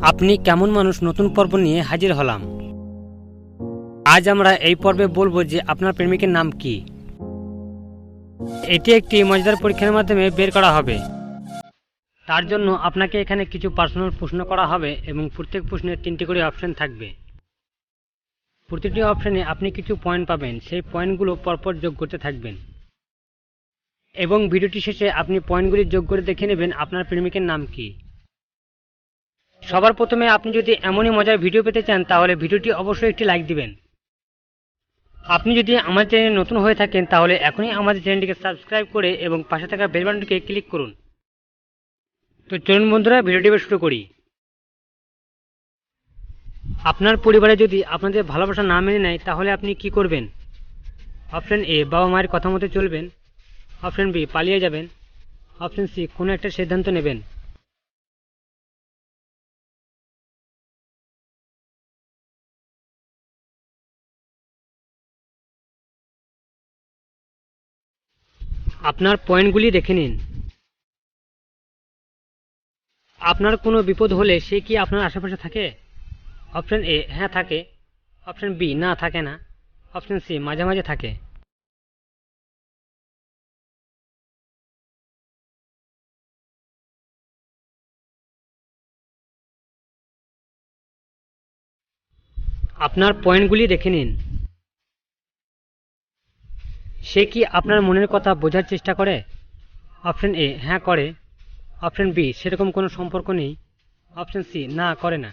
আপনি কেমন মানুষ নতুন পর্ব নিয়ে হাজির হলাম। আজ আমরা এই পর্বে বলব যে আপনার প্রেমিকের নাম কি। এটি একটি মজাদার পরীক্ষার মাধ্যমে বের করা হবে। তার জন্য আপনাকে এখানে কিছু পার্সোনাল প্রশ্ন করা হবে এবং প্রত্যেক প্রশ্নের তিনটি করে অপশন থাকবে। প্রতিটি অপশনে আপনি কিছু পয়েন্ট পাবেন, সেই পয়েন্টগুলো পরপর যোগ করতে থাকবেন। এবং ভিডিওটি শেষে আপনি পয়েন্টগুলি যোগ করে দেখে নেবেন আপনার প্রেমিকের নাম কি। সবার প্রথমে আপনি যদি এমনই মজার ভিডিও পেতে চান, তাহলে ভিডিওটি অবশ্যই একটি লাইক দিবেন। আপনি যদি আমাদের চ্যানেলে নতুন হয়ে থাকেন, তাহলে এখনই আমাদের চ্যানেলটিকে সাবস্ক্রাইব করে এবং পাশে থাকা বেল বাটনটিকে ক্লিক করুন। তো চলুন বন্ধুরা ভিডিওটি শুরু করি। আপনার পরিবারে যদি আপনাদের ভালোবাসা না মেনে নেয়, তাহলে আপনি কি করবেন? অপশন এ বাবা মায়ের কথা মতো চলবেন। অপশন বি পালিয়ে যাবেন। অপশন সি কোনো একটা সিদ্ধান্ত নেবেন। আপনার পয়েন্টগুলি দেখে নিন। আপনার কোনো বিপদ হলে সে কি আপনার আশেপাশে থাকে? অপশন এ হ্যাঁ থাকে। অপশন বি, না, থাকে না। অপশন সি মাঝে মাঝে থাকে। আপনার পয়েন্টগুলি দেখে নিন। সে কি আপনার মনের কথা বোঝার চেষ্টা করে? অপশন এ হ্যাঁ করে। অপশন বি সেরকম কোনো সম্পর্ক নেই। অপশন সি না, করে না।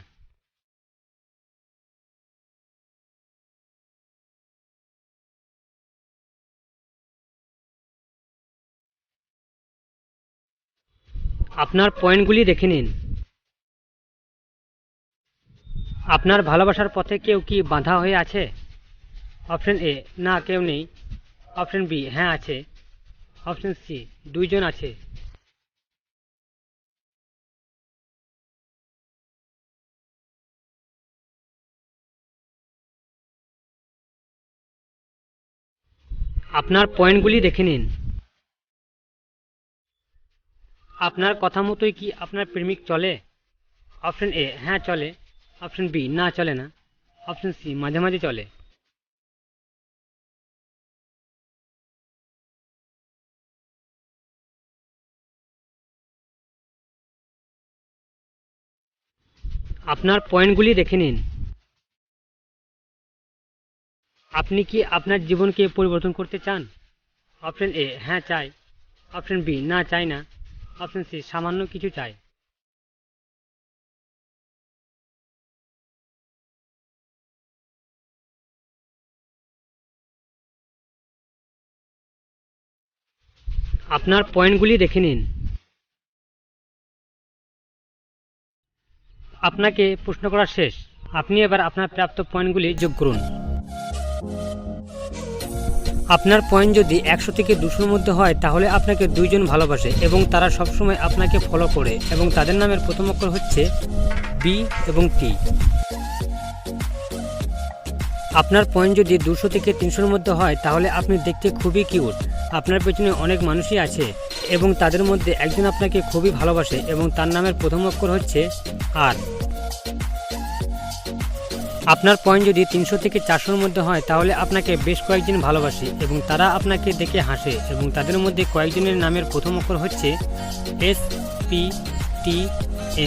আপনার পয়েন্টগুলি দেখে নিন। আপনার ভালোবাসার পথে কেউ কি বাধা হয়ে আছে? অপশন এ না, কেউ নেই। অপশন বি হ্যাঁ আছে। অপশন সি, দুইজন আছে। আপনার পয়েন্টগুলি দেখে নিন। আপনার কথা মতোই কি আপনার প্রেমিক চলে? অপশন এ হ্যাঁ চলে। অপশন বি, না চলে না। অপশন সি, মাঝে মাঝে চলে। আপনার পয়েন্টগুলি দেখে নিন। আপনি কি আপনার জীবনকে পরিবর্তন করতে চান? অপশন এ হ্যাঁ চাই। অপশন বি, না, চাই না। অপশন সি, সামান্য কিছু চাই। আপনার পয়েন্টগুলি দেখে নিন। আপনাকে প্রশ্ন করা শেষ। আপনি এবার আপনার প্রাপ্ত পয়েন্টগুলি যোগ করুন। আপনার পয়েন্ট যদি একশো থেকে দুশোর মধ্যে হয়, তাহলে আপনাকে দুইজন ভালোবাসে এবং তারা সবসময় আপনাকে ফলো করে এবং তাদের নামের প্রথম অক্ষর হচ্ছে বি এবং টি আপনার পয়েন্ট যদি দুশো থেকে তিনশোর মধ্যে হয়, তাহলে আপনি দেখতে খুবই কিউট আপনার পেছনে অনেক মানুষই আছে। এবং তাদের মধ্যে একজন আপনাকে খুবই ভালোবাসে এবং তার নামের প্রথম অক্ষর হচ্ছে আর। আপনার পয়েন্ট যদি তিনশো থেকে চারশোর মধ্যে হয়, তাহলে আপনাকে বেশ কয়েকজন ভালোবাসে এবং তারা আপনাকে দেখে হাসে এবং তাদের মধ্যে কয়েকজনের নামের প্রথম অক্ষর হচ্ছে এস পি টি